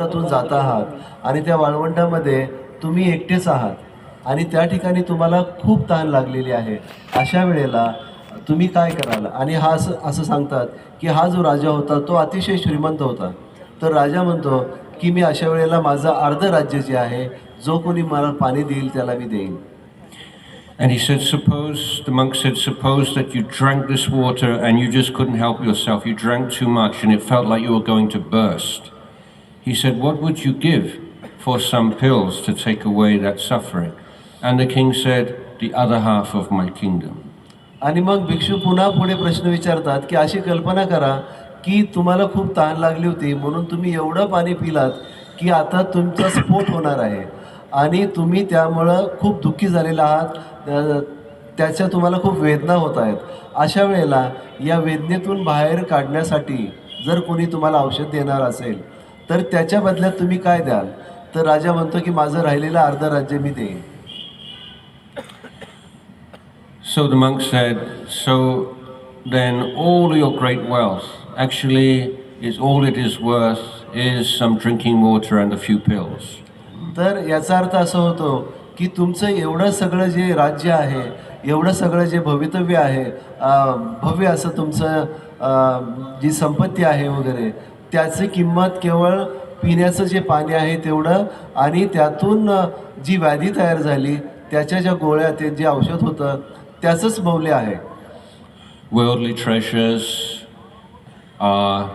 वाळवंटातून जात आहात. आणि त्या वाळवंटामध्ये तुम्ही एकटेच आहात. आणि त्या ठिकाणी तुम्हाला खूप ताण लागलेली आहे. अशा वेळेला तुम्ही काय कराल? आणि हा असं असं सांगतात की हा जो राजा होता तो अतिशय श्रीमंत होता. तर राजा म्हणतो की मी अशा वेळेला माझं अर्ध राज्य जे आहे जो कोणी मला पाणी देईल त्याला मी देईन. And he said, Suppose, the monk said, suppose that you drank this water and you just couldn't help yourself. You drank too much and it felt like you were going to burst. He said, What would you give for some pills to take away that suffering? And the king said, The other half of my kingdom. आणि मग भिक्षू पुन्हा पुढे प्रश्न विचारतात की अशी कल्पना करा की तुम्हाला खूप ताण लागली होती म्हणून तुम्ही एवढं पाणी पिलात की आता तुमचा स्फोट होणार आहे आणि तुम्ही त्यामुळं खूप दुःखी झालेला आहात त्याच्या तुम्हाला खूप वेदना होत आहेत अशा वेळेला या वेदनेतून बाहेर काढण्यासाठी जर कोणी तुम्हाला औषध देणार असेल तर त्याच्या बदल्यात तुम्ही काय द्याल तर राजा म्हणतो की माझं राहिलेलं अर्ध राज्य मी देईन So the monk said, So then all your great wealth actually is all it is worth is some drinking water and a few pills. तर याचा अर्थ असं होतो की तुमचं एवढं सगळं जे राज्य आहे एवढं सगळं जे भवितव्य आहे अं, भव्य असं तुमचं अं, जी संपत्ती आहे वगैरे त्याची किंमत केवळ पिण्याचं जे पाणी आहे तेवढं आणि त्यातून जी व्याधी तयार झाली त्याच्या ज्या गोळ्या ते जे औषध होतं त्याचंच मौल्य आहे Worldly treasures are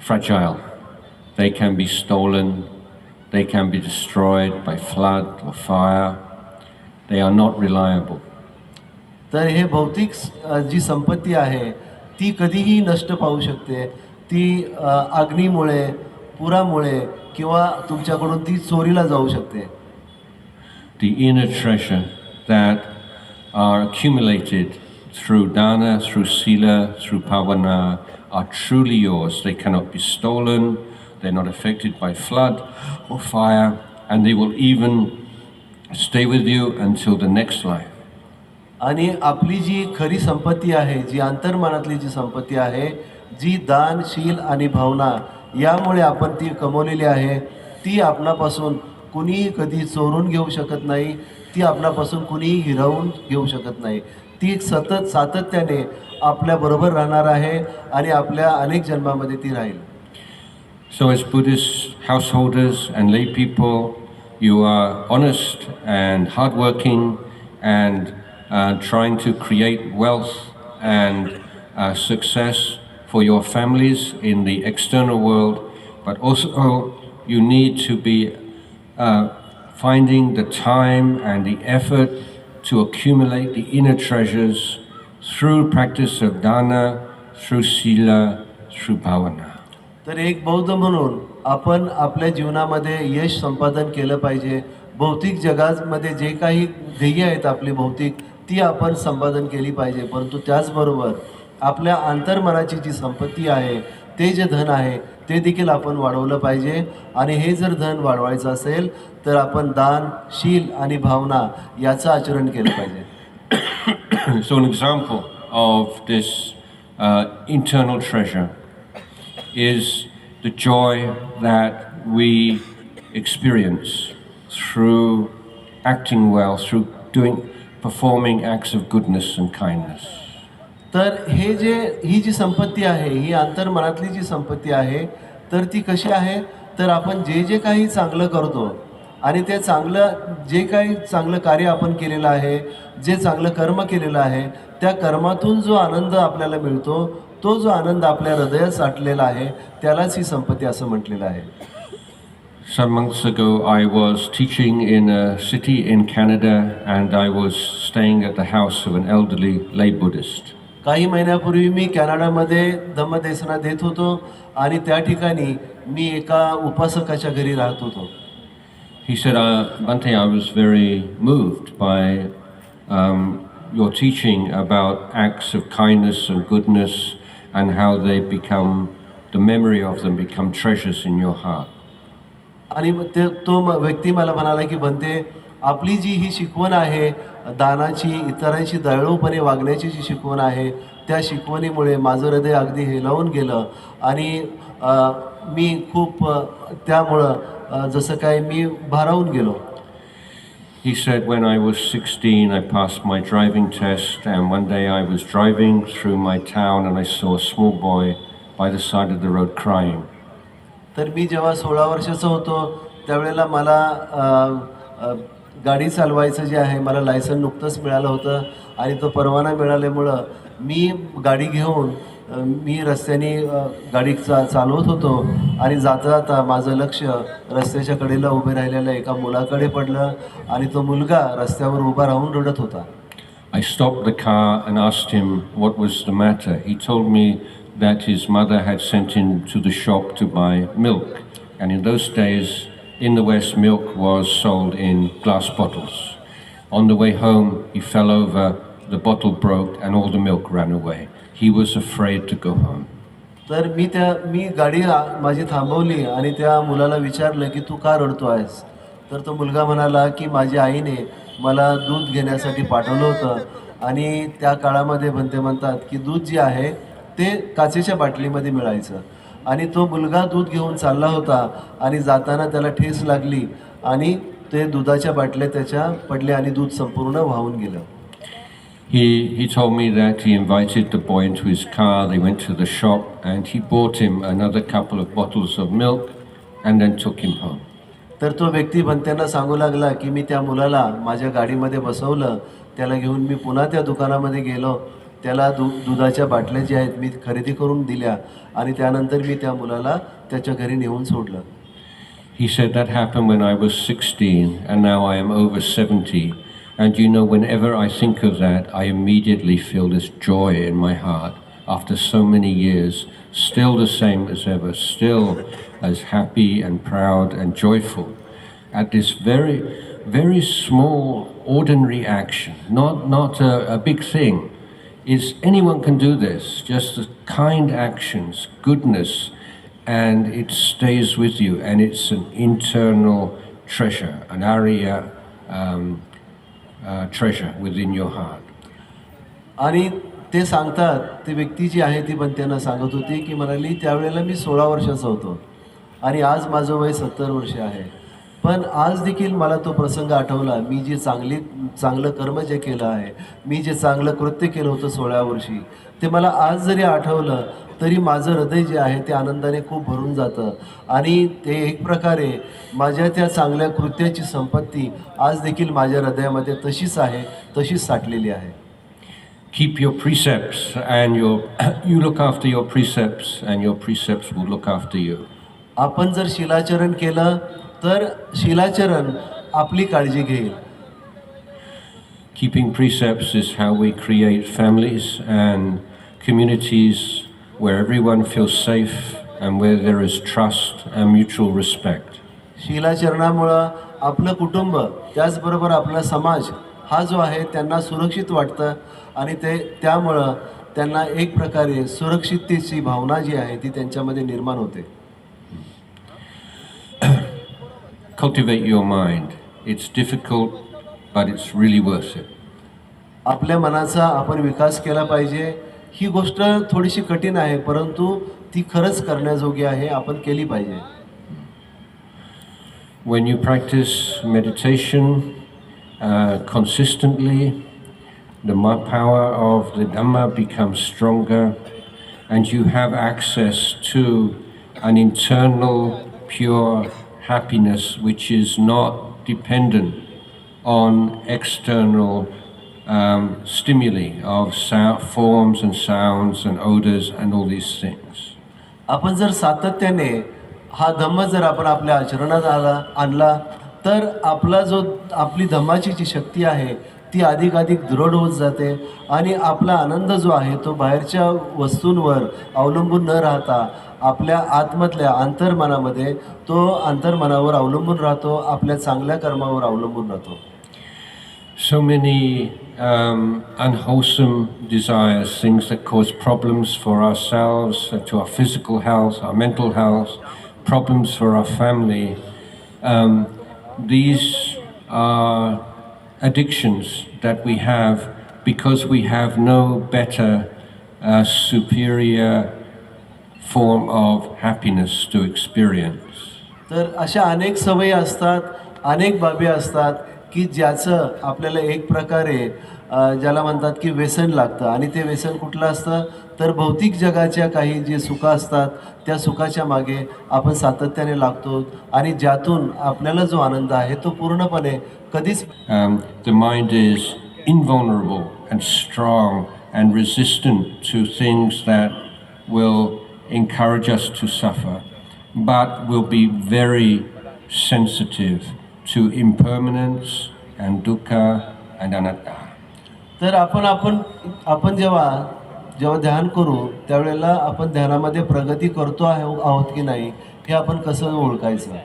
fragile. They can be stolen, they can be destroyed by flood or fire. They are not reliable. तर हे भौतिक जी संपत्ती आहे ती कधीही नष्ट पाहू शकते ती अ, अग्नीमुळे पुरामुळे किंवा तुमच्याकडून ती चोरीला जाऊ शकते The inner treasure that are accumulated through dana, through sila, through pavana are truly yours. They cannot be stolen, they're not affected by flood or fire, and they will even stay with you until the next life. आणि आपली जी खरी संपत्ती आहे जी अंतर्मनातली जी संपत्ती आहे जी दान शील आणि भावना यामुळे आपण ती कमवलेली आहे ती आपणापासून कुणीही कधी चोरून घेऊ शकत नाही ती आपणापासून कुणीही हिरावून घेऊ शकत नाही. ती सतत सातत्याने आपल्याबरोबर राहणार आहे आणि आपल्या अनेक जन्मामध्ये ती राहील. So, as Buddhist householders and lay people, you are honest and hardworking and uh, trying to create wealth and uh, success for your families in the external world, but also you need to be uh, finding the time and the effort to accumulate the inner treasures through practice of dana, through sila, through bhavana. तर एक बौद्ध म्हणून आपण आपल्या जीवनामध्ये यश संपादन केलं पाहिजे भौतिक जगामध्ये जे काही ध्येय आहेत आपली भौतिक ती आपण संपादन केली पाहिजे. परंतु त्याचबरोबर आपल्या अंतर्मनाची जी संपत्ती आहे ते जे धन आहे ते देखील आपण वाढवलं पाहिजे. आणि हे जर धन वाढवायचं असेल तर आपण दान शील आणि भावना याचं आचरण केलं पाहिजे. So an example of this uh, internal treasure is the joy that we experience through acting well, through doing, performing acts of goodness and kindness. तर हे जे ही जी संपत्ती आहे ही अंतर्मनातली जी संपत्ती आहे तर ती कशी आहे तर आपण जे जे काही चांगलं करतो आणि ते चांगलं जे काही चांगलं कार्य आपण केलेलं आहे जे चांगलं कर्म केलेलं आहे त्या कर्मातून जो आनंद आपल्याला मिळतो तो जो आनंद आपल्या हृदयात साठलेला आहे त्यालाच ही संपत्ती असं म्हटलेलं आहे Some months ago, I was teaching in a city in Canada and I was staying at the house of an elderly lay Buddhist. काही महिन्यापूर्वी मी कॅनडामध्ये धम्मदेसना देत होतो आणि त्या ठिकाणी मी एका उपासकाच्या घरी राहत होतो He said, uh, Bante, I was very moved by um, your teaching about acts of kindness and goodness and how they become, the memory of them become treasures in your heart. आणि ते तो व्यक्ती मला म्हणाला की बनते आपली जी ही शिकवण आहे दानाची इतरांशी दयाळूपणे वागण्याची जी शिकवण आहे त्या शिकवणीमुळे माझं हृदय अगदी हेलावून गेलं आणि मी खूप त्यामुळं जसं काय मी भारावून गेलो He said, When I was 16, I passed my driving test, and one day I was driving through my town and I saw a small boy by the side of the road crying. तर मी जेव्हा सोळा वर्षाचा होतो त्यावेळेला मला गाडी चालवायचं जे आहे मला लायसन नुकतंच मिळालं होतं आणि तो परवाना मिळाल्यामुळं मी गाडी घेऊन मी रस्त्याने गाडी चा चालवत होतो आणि जाता जाता माझं लक्ष रस्त्याच्या कडेला उभे राहिलेल्या एका मुलाकडे पडलं आणि तो मुलगा रस्त्यावर उभा राहून रडत होता. I stop the car and asked him what was the matter he told me that his mother had sent him to the shop to buy milk, and in those days in the West, milk was sold in glass bottles. On the way home, he fell over, the bottle broke, and all the milk ran away. He was afraid to go home. तर मी त्या मी गाडी आ- माझी थांबवली आणि त्या मुलाला विचारलं की तू का रडतो आहेस तर तो मुलगा म्हणाला की माझ्या आईने मला दूध घेण्यासाठी पाठवलं होतं आणि त्या काळामध्ये म्हणते म्हणतात की दूध जे आहे ते काचेच्या बाटलीमध्ये मिळायचं. आणि तो मुलगा दूध घेऊन चालला होता आणि जाताना त्याला ठेस लागली आणि ते दुधाच्या बाटल्या त्याच्या पडल्या आणि दूध संपूर्ण वाहून गेलं. He, he told me that he invited the boy into his car, they went to the shop, and he bought him another couple of bottles of milk and then took him home. तर तो व्यक्ती भन्त्यांना सांगू लागला की मी त्या मुलाला माझ्या गाडीमध्ये बसवलं त्याला घेऊन मी पुन्हा त्या दुकानामध्ये गेलो. त्याला दु दुधाच्या बाटल्या ज्या आहेत मी खरेदी करून दिल्या आणि त्यानंतर मी त्या मुलाला त्याच्या घरी नेऊन सोडलं He said that happened when I was 16 and now I am over 70. And you know, whenever I think of that, I immediately feel this joy in my heart after so many years, still the same as ever, still as happy and proud and joyful at this very, very small, ordinary action, not, not a, a big thing. Is anyone can do this, just the kind actions, goodness, and it stays with you, and it's an internal treasure, an area um, uh, treasure within your heart. आणि ते सांगतात ती व्यक्ती जी आहे ती पण त्यांना सांगत होती की म्हणाली त्यावेळेला मी सोळा वर्षाचा होतो आणि आज माझं वय सत्तर वर्ष आहे पण आज देखील मला तो प्रसंग आठवला. मी जे चांगली चांगलं कर्म जे केलं आहे मी जे चांगलं कृत्य केलं होतं सोळा वर्षी ते मला आज जरी आठवलं तरी माझं हृदय जे आहे ते आनंदाने खूप भरून जातं. आणि ते एक प्रकारे माझ्या त्या चांगल्या कृत्याची संपत्ती आज देखील माझ्या हृदयामध्ये तशीच आहे तशीच साठलेली आहे. Keep your precepts, and your you look after your precepts, and your precepts will look after you. आपण जर शिलाचरण केलं तर शिलाचरण आपली काळजी घेईल Keeping precepts is how we create families and communities where everyone feels safe and where there is trust and mutual respect. शिलाचरणामुळं आपलं कुटुंब त्याचबरोबर आपला समाज हा जो आहे त्यांना सुरक्षित वाटतं आणि ते त्यामुळं त्यांना एक प्रकारे सुरक्षिततेची भावना जी आहे ती त्यांच्यामध्ये निर्माण होते Cultivate your mind. It's difficult, but it's really worth it. आपल्या मनाचा आपण विकास केला पाहिजे ही गोष्ट थोडीशी कठीण आहे परंतु ती खरंच करण्याजोगी आहे आपण केली पाहिजे When you practice meditation uh, consistently, the ma- power of the Dhamma becomes stronger, and you have access to an internal, pure happiness which is not dependent on external um, stimuli of sound, forms and sounds and odors and all these things. आपण जर सातत्याने हा धम्म जर आपण आपल्या आचरणात आला आणला तर आपला जो आपली धम्माची जी शक्ती आहे ती अधिकाधिक दृढ होत जाते आणि आपला आनंद जो आहे तो बाहेरच्या वस्तूंवर अवलंबून न राहता आपल्या आतमधल्या अंतर्मनामध्ये तो अंतर्मनावर अवलंबून राहतो आपल्या चांगल्या कर्मावर अवलंबून राहतो So many um, unwholesome desires, things that cause problems for ourselves, uh, to our physical health, our mental health, problems for our family. Um, these are addictions that we have because we have no better a superior form of happiness to experience. तर अशा अनेक सवयी असतात अनेक बाबी असतात की ज्याचं आपल्याला एक प्रकारे अ, ज्याला म्हणतात की व्यसन लागतं. आणि ते व्यसन कुठलं असतं? तर भौतिक जगाच्या काही जे सुखं असतात त्या सुखाच्या मागे आपण सातत्याने लागतो. आणि ज्यातून आपल्याला जो आनंद आहे तो पूर्णपणे कधीच Um, the mind is invulnerable and strong and resistant to things that will encourage us to suffer, but will be very sensitive to impermanence and dukkha and anatta. तर आपण आपण आपण जेव्हा जेव्हा ध्यान करू त्यावेळेला आपण ध्यानामध्ये प्रगती करतो आहे आहोत की नाही हे आपण कसं ओळखायचं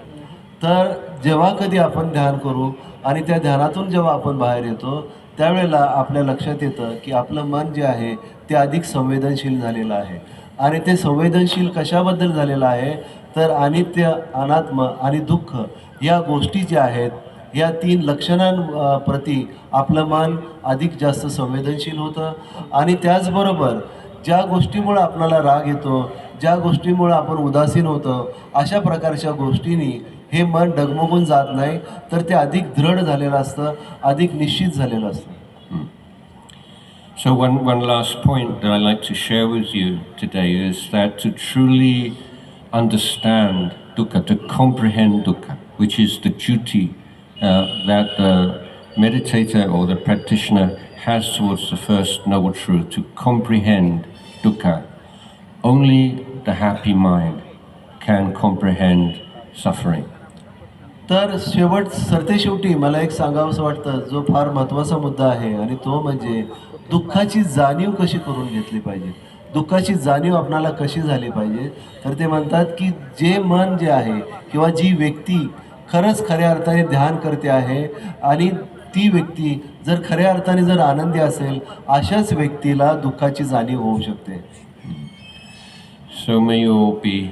तर जेव्हा कधी आपण ध्यान करू आणि त्या ध्यानातून जेव्हा आपण बाहेर येतो त्यावेळेला आपल्या लक्षात येतं की आपलं मन जे आहे ते अधिक संवेदनशील झालेलं आहे. आणि ते संवेदनशील कशाबद्दल झालेलं आहे? तर अनित्य अनात्म आणि दुःख या गोष्टी ज्या आहेत या तीन लक्षणांप्रती आपलं मन अधिक जास्त संवेदनशील होतं. आणि त्याचबरोबर ज्या गोष्टीमुळं आपल्याला राग येतो ज्या गोष्टीमुळं आपण उदासीन होतो अशा प्रकारच्या गोष्टींनी हे मन डगमगून जात नाही. तर ते अधिक दृढ झालेलं असतं अधिक निश्चित झालेलं असतं. So, one, one last point that I'd like to share with you today is that to truly understand dukkha, to comprehend dukkha, which is the duty uh, that the meditator or the practitioner has towards the first noble truth, to comprehend dukkha, only the happy mind can comprehend suffering. तर शेवट सरतेशेवटी मला एक सांगावंसं वाटतं जो फार महत्त्वाचा मुद्दा आहे आणि तो म्हणजे दुःखाची जाणीव कशी करून घेतली पाहिजे? दुःखाची जाणीव आपणाला कशी झाली पाहिजे? तर ते म्हणतात की जे मन जे आहे किंवा जी व्यक्ती खरंच खऱ्या अर्थाने ध्यान करते आहे आणि ती व्यक्ती जर खऱ्या अर्थाने जर आनंदी असेल अशाच व्यक्तीला दुःखाची जाणीव होऊ शकते. So may you all be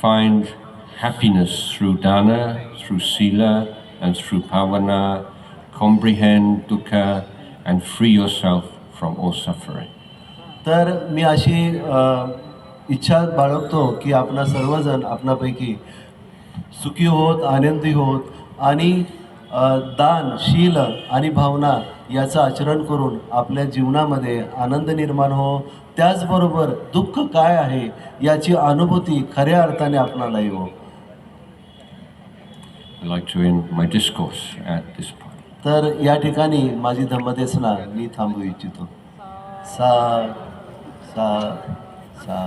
find happiness through dana, through sila, and through bhavana, comprehend dukkha, and free yourself from all suffering. तर मी अशी इच्छा बाळगतो की आपणा सर्वजण आपणापैकी सुखी होत आनंदी होत आणि दान शील आणि भावना याचं आचरण करून आपल्या जीवनामध्ये आनंद निर्माण हो त्याचबरोबर दुःख काय आहे याची अनुभूती खऱ्या अर्थाने आपणाला येऊ I'd like to end my discourse at this point. तर या ठिकाणी माझी धम्मदेसना मी थांबू इच्छितो. सा सा सा.